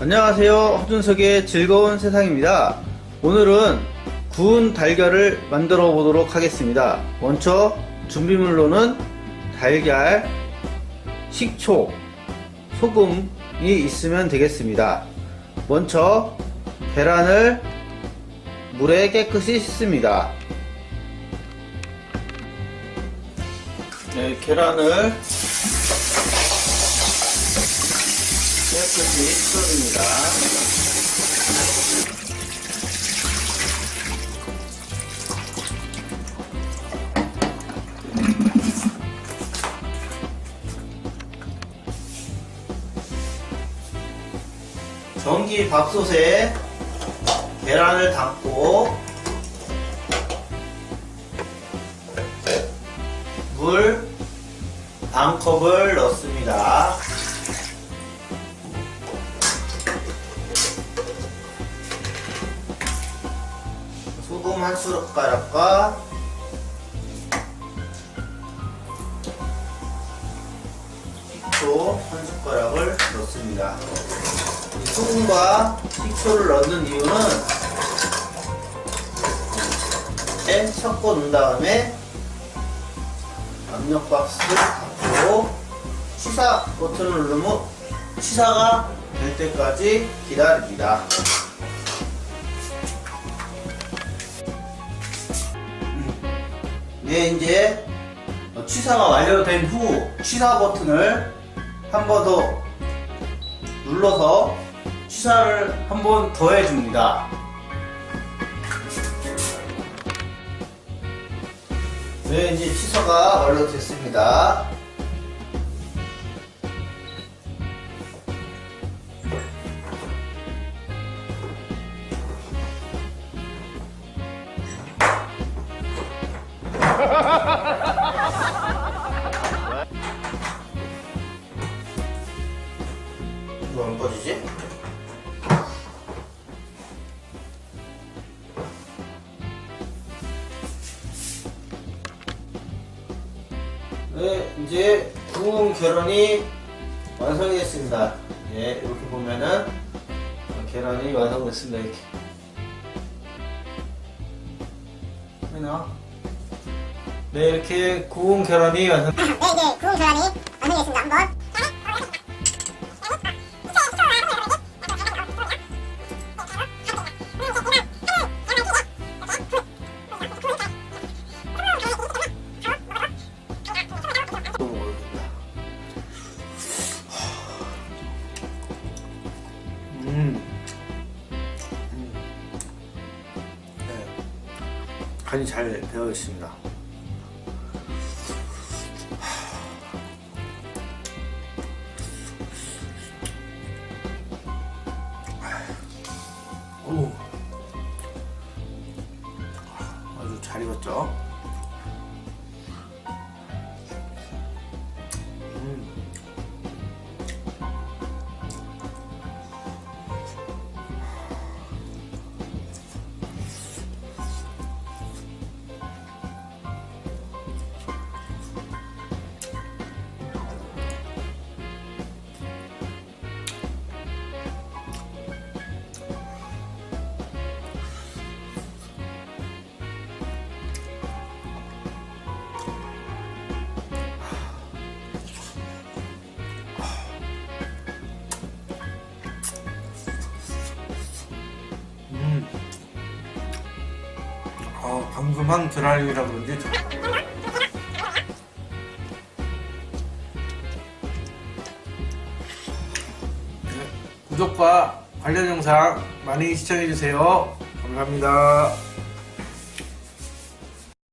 안녕하세요. 허준석의 즐거운 세상입니다. 오늘은 구운 달걀을 만들어 보도록 하겠습니다. 먼저 준비물로는 달걀, 식초, 소금이 있으면 되겠습니다. 먼저 계란을 물에 깨끗이 씻습니다. 네, 계란을 깨끗이 씻어줍니다. 전기 밥솥에 계란을 담고 물 반컵을 넣습니다. 한 숟가락과 식초 한 숟가락을 넣습니다. 이 소금과 식초를 넣는 이유는 에 섞어 놓은 다음에 압력 박스를 닫고 취사 버튼을 누르면 취사가 될 때까지 기다립니다. 네, 이제 취사가 완료된 후 취사 버튼을 한 번 더 눌러서 취사를 한 번 더 해줍니다. 네, 이제 취사가 완료됐습니다. 이거 안 꺼지지? 네, 이제 구운 계란이 완성이 됐습니다. 예, 이렇게 보면은 계란이 완성됐습니다. 이렇게. 해나? 네, 이렇게 구운 계란이 완성. 네, 이제 구운 계란이 완성됐습니다. 한번. 음. 음. 네. 간이 잘 배어 있습니다. 방금 한 계란이라 그런지 저- 네, 구독과 관련 영상 많이 시청해주세요. 감사합니다.